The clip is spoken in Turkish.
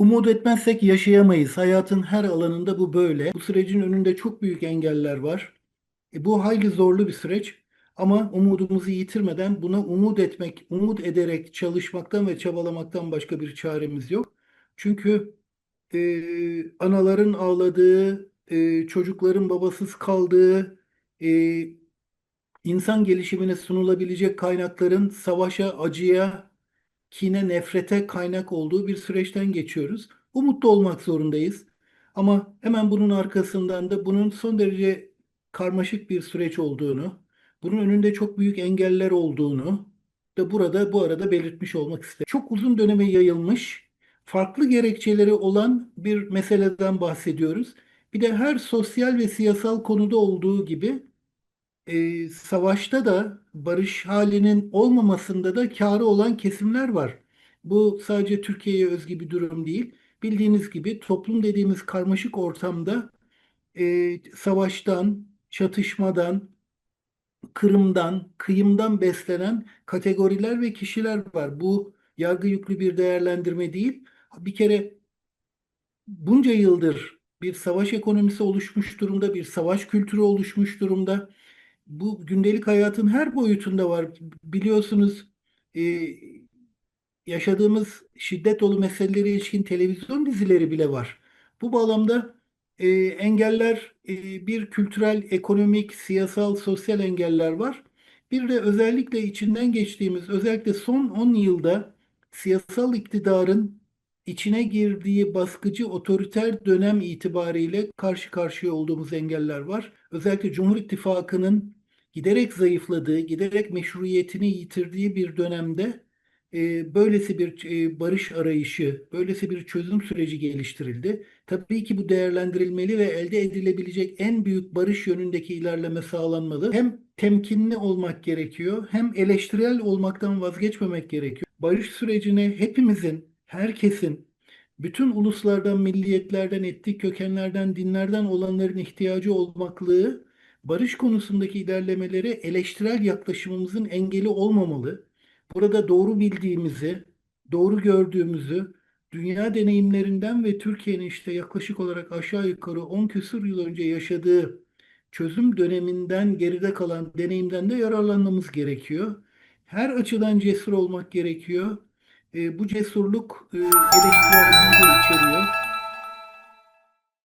Umut etmezsek yaşayamayız. Hayatın her alanında bu böyle. Bu sürecin önünde çok büyük engeller var. E, bu hayli zorlu bir süreç. Ama umudumuzu yitirmeden buna umut etmek, umut ederek çalışmaktan ve çabalamaktan başka bir çaremiz yok. Çünkü e, anaların ağladığı, e, çocukların babasız kaldığı, e, insan gelişimine sunulabilecek kaynakların savaşa, acıya, kine, nefrete kaynak olduğu bir süreçten geçiyoruz. Umutlu olmak zorundayız. Ama hemen bunun arkasından da bunun son derece karmaşık bir süreç olduğunu, bunun önünde çok büyük engeller olduğunu da burada bu arada belirtmiş olmak isterim. Çok uzun döneme yayılmış, farklı gerekçeleri olan bir meseleden bahsediyoruz. Bir de her sosyal ve siyasal konuda olduğu gibi e, savaşta da barış halinin olmamasında da kârı olan kesimler var. Bu sadece Türkiye'ye özgü bir durum değil. Bildiğiniz gibi toplum dediğimiz karmaşık ortamda e, savaştan, çatışmadan, kırımdan, kıyımdan beslenen kategoriler ve kişiler var. Bu yargı yüklü bir değerlendirme değil. Bir kere bunca yıldır bir savaş ekonomisi oluşmuş durumda, bir savaş kültürü oluşmuş durumda. Bu gündelik hayatın her boyutunda var. Biliyorsunuz e, yaşadığımız şiddet dolu meselelere ilişkin televizyon dizileri bile var. Bu bağlamda e, engeller e, bir kültürel, ekonomik, siyasal, sosyal engeller var. Bir de özellikle içinden geçtiğimiz, özellikle son 10 yılda siyasal iktidarın içine girdiği baskıcı otoriter dönem itibariyle karşı karşıya olduğumuz engeller var. Özellikle Cumhur İttifakı'nın giderek zayıfladığı, giderek meşruiyetini yitirdiği bir dönemde e, böylesi bir e, barış arayışı, böylesi bir çözüm süreci geliştirildi. Tabii ki bu değerlendirilmeli ve elde edilebilecek en büyük barış yönündeki ilerleme sağlanmalı. Hem temkinli olmak gerekiyor, hem eleştirel olmaktan vazgeçmemek gerekiyor. Barış sürecine hepimizin, herkesin, bütün uluslardan, milliyetlerden, etnik kökenlerden, dinlerden olanların ihtiyacı olmaklığı, barış konusundaki ilerlemelere eleştirel yaklaşımımızın engeli olmamalı. Burada doğru bildiğimizi, doğru gördüğümüzü, dünya deneyimlerinden ve Türkiye'nin işte yaklaşık olarak aşağı yukarı 10 küsur yıl önce yaşadığı çözüm döneminden geride kalan deneyimden de yararlanmamız gerekiyor. Her açıdan cesur olmak gerekiyor. E, bu cesurluk e, eleştirelliği de içeriyor.